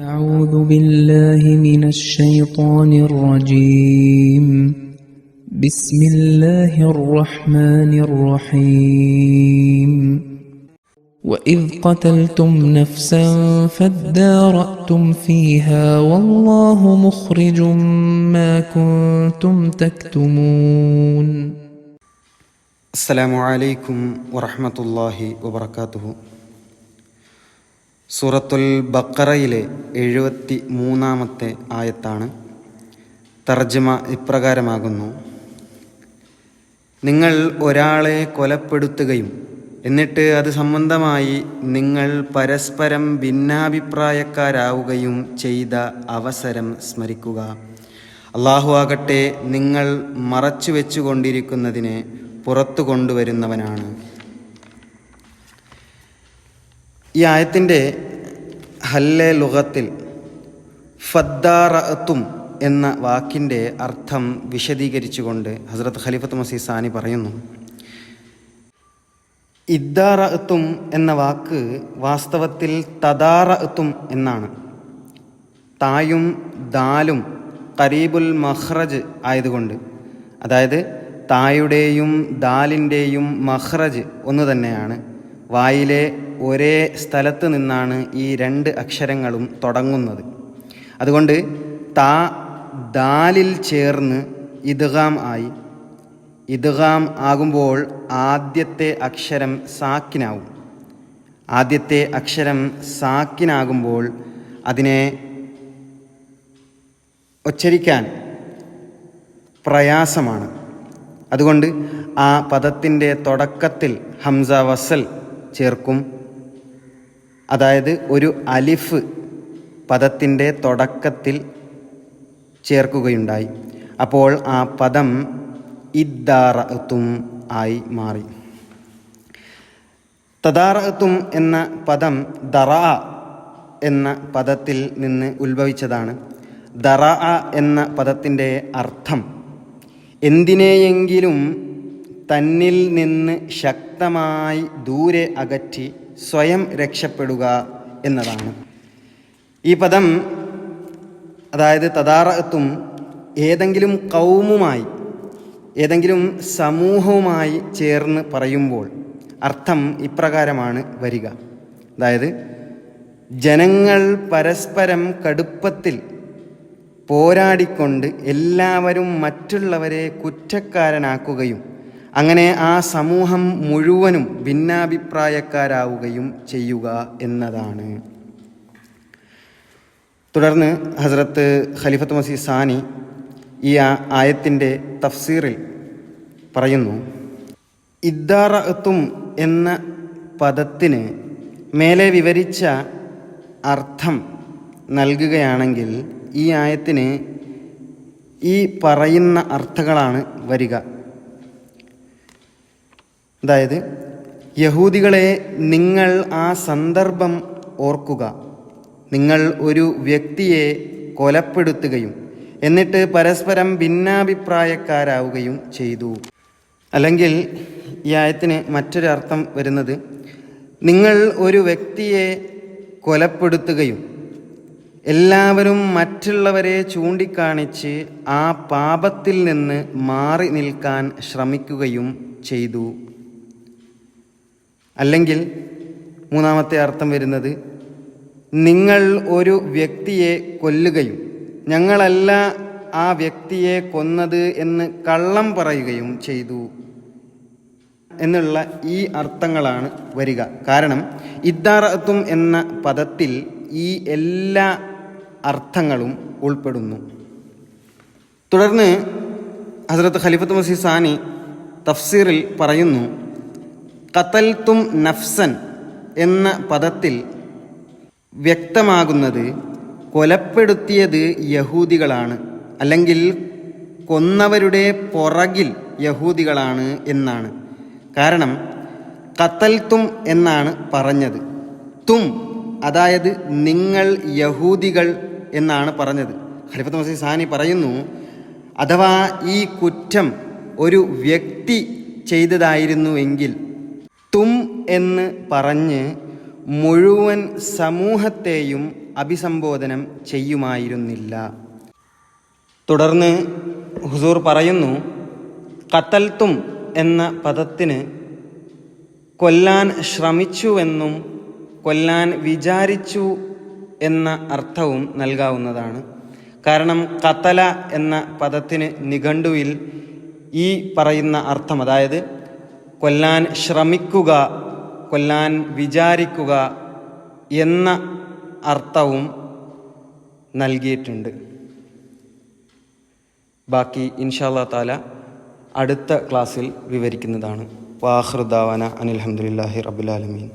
أعوذ بالله من الشيطان الرجيم. بسم الله الرحمن الرحيم. وإذ قتلتم نفسا فادارأتم فيها والله مخرج ما كنتم تكتمون. السلام عليكم ورحمة الله وبركاته. സൂറത്തുൽ ബക്കറയിലെ എഴുപത്തി മൂന്നാമത്തെ ആയത്താണ് തർജമ ഇപ്രകാരമാകുന്നു. നിങ്ങൾ ഒരാളെ കൊലപ്പെടുത്തുകയും എന്നിട്ട് അത് സംബന്ധമായി നിങ്ങൾ പരസ്പരം ഭിന്നാഭിപ്രായക്കാരാവുകയും ചെയ്ത അവസരം സ്മരിക്കുക. അള്ളാഹു ആകട്ടെ നിങ്ങൾ മറച്ചു വെച്ചുകൊണ്ടിരിക്കുന്നതിനെ പുറത്തു കൊണ്ടുവരുന്നവനാണ്. ഈ ആയത്തിന്റെ ഹല്ലെ ലുഹത്തിൽ ഫദ്ദാറത്തും എന്ന വാക്കിന്റെ അർത്ഥം വിശദീകരിച്ചുകൊണ്ട് ഹസ്രത്ത് ഖലീഫത്ത് മസീദ് സാനി പറയുന്നു. ഇദ്ദാറത്തും എന്ന വാക്ക് വാസ്തവത്തിൽ തദാറത്തും എന്നാണ്. തായും ദാലും കരീബുൽ മഹ്റജ് ആയതുകൊണ്ട് അതായത് തായുടെയും ദാലിന്റെയും മഹ്റജ് ഒന്ന് തന്നെയാണ്. വായിലെ ഒരേ സ്ഥലത്ത് നിന്നാണ് ഈ രണ്ട് അക്ഷരങ്ങളും തുടങ്ങുന്നത്. അതുകൊണ്ട് താ ദാലിൽ ചേർന്ന് ഇദ്ഗാം ആയി. ഇദ്ഗാം ആകുമ്പോൾ ആദ്യത്തെ അക്ഷരം സാക്കിനാവും. ആദ്യത്തെ അക്ഷരം സാക്കിനാകുമ്പോൾ അതിനെ ഉച്ചരിക്കാൻ പ്രയാസമാണ്. അതുകൊണ്ട് ആ പദത്തിന്റെ തുടക്കത്തിൽ ഹംസ വസൽ ചേർക്കും. അതായത് ഒരു അലിഫ് പദത്തിന്റെ തുടക്കത്തിൽ ചേർക്കുകയുണ്ടായി. അപ്പോൾ ആ പദം ഇദ്ദാറത്തും ആയി മാറി. തദാറത്തും എന്ന പദം ദറ എന്ന പദത്തിൽ നിന്ന് ഉത്ഭവിച്ചതാണ്. ദറ എന്ന പദത്തിന്റെ അർത്ഥം എന്തിനെയെങ്കിലും തന്നിൽ നിന്ന് ശക്തമായി ദൂരെ അകറ്റി സ്വയം രക്ഷപ്പെടുക എന്നതാണ്. ഈ പദം അതായത് തദാറത്തും ഏതെങ്കിലും കൗമുമായി ഏതെങ്കിലും സമൂഹവുമായി ചേർന്ന് പറയുമ്പോൾ അർത്ഥം ഇപ്രകാരമാണ് വരിക. അതായത് ജനങ്ങൾ പരസ്പരം കടുപ്പത്തിൽ പോരാടിക്കൊണ്ട് എല്ലാവരും മറ്റുള്ളവരെ കുറ്റക്കാരനാക്കുകയും അങ്ങനെ ആ സമൂഹം മുഴുവനും ഭിന്നാഭിപ്രായക്കാരാവുകയും ചെയ്യുക എന്നതാണ്. തുടർന്ന് ഹസ്രത്ത് ഖലിഫത്ത് മസീ സാനി ഈ ആയത്തിന്റെ തഫ്സീറിൽ പറയുന്നു ഇദ്ദാറത്തും എന്ന പദത്തിന് മേലെ വിവരിച്ച അർത്ഥം നൽകുകയാണെങ്കിൽ ഈ ആയത്തിന് ഈ പറയുന്ന അർത്ഥങ്ങളാണ് വരിക. അതായത് യഹൂദികളെ നിങ്ങൾ ആ സന്ദർഭം ഓർക്കുക. നിങ്ങൾ ഒരു വ്യക്തിയെ കൊലപ്പെടുത്തുകയും എന്നിട്ട് പരസ്പരം ഭിന്നാഭിപ്രായക്കാരാവുകയും ചെയ്തു. അല്ലെങ്കിൽ ഈ ആയത്തിന് മറ്റൊരർത്ഥം വരുന്നത് നിങ്ങൾ ഒരു വ്യക്തിയെ കൊലപ്പെടുത്തുകയും എല്ലാവരും മറ്റുള്ളവരെ ചൂണ്ടിക്കാണിച്ച് ആ പാപത്തിൽ നിന്ന് മാറി നിൽക്കാൻ ശ്രമിക്കുകയും ചെയ്തു. അല്ലെങ്കിൽ മൂന്നാമത്തെ അർത്ഥം വരുന്നത് നിങ്ങൾ ഒരു വ്യക്തിയെ കൊല്ലുകയും ഞങ്ങളല്ല ആ വ്യക്തിയെ കൊന്നത് എന്ന് കള്ളം പറയുകയും ചെയ്തു എന്നുള്ള ഈ അർത്ഥങ്ങളാണ് വരിക. കാരണം ഇദ്ദാറത്തും എന്ന പദത്തിൽ ഈ എല്ലാ അർത്ഥങ്ങളും ഉൾപ്പെടുന്നു. തുടർന്ന് ഹസരത്ത് ഖലിഫത്ത് മസീസാനി സാനി തഫ്സീറിൽ പറയുന്നു കത്തൽത്തും നഫ്സൻ എന്ന പദത്തിൽ വ്യക്തമാകുന്നത് കൊലപ്പെടുത്തിയത് യഹൂദികളാണ് അല്ലെങ്കിൽ കൊന്നവരുടെ പുറകിൽ യഹൂദികളാണ് എന്നാണ്. കാരണം കത്തൽത്തും എന്നാണ് പറഞ്ഞത്. തും അതായത് നിങ്ങൾ യഹൂദികൾ എന്നാണ് പറഞ്ഞത്. ഖലിഫത്ത് മസീദ് സാനി പറയുന്നു അഥവാ ഈ കുറ്റം ഒരു വ്യക്തി ചെയ്തതായിരുന്നുവെങ്കിൽ തും എന്ന് പറഞ്ഞ് മുഴുവൻ സമൂഹത്തെയും അഭിസംബോധനം ചെയ്യുമായിരുന്നില്ല. തുടർന്ന് ഹുസൂർ പറയുന്നു കത്തൽത്തും എന്ന പദത്തിന് കൊല്ലാൻ ശ്രമിച്ചുവെന്നും കൊല്ലാൻ വിചാരിച്ചു എന്ന അർത്ഥവും നൽകാവുന്നതാണ്. കാരണം കത്തല എന്ന പദത്തിന് നിഘണ്ടുവിൽ ഈ പറയുന്ന അർത്ഥം അതായത് കൊല്ലാൻ ശ്രമിക്കുക കൊല്ലാൻ വിചാരിക്കുക എന്ന അർത്ഥവും നൽകിയിട്ടുണ്ട്. ബാക്കി ഇൻഷാല്ലാ താല അടുത്ത ക്ലാസ്സിൽ വിവരിക്കുന്നതാണ്. വാഹൃദാവന അനിൽഹമുല്ലാഹി റബുലാലമീൻ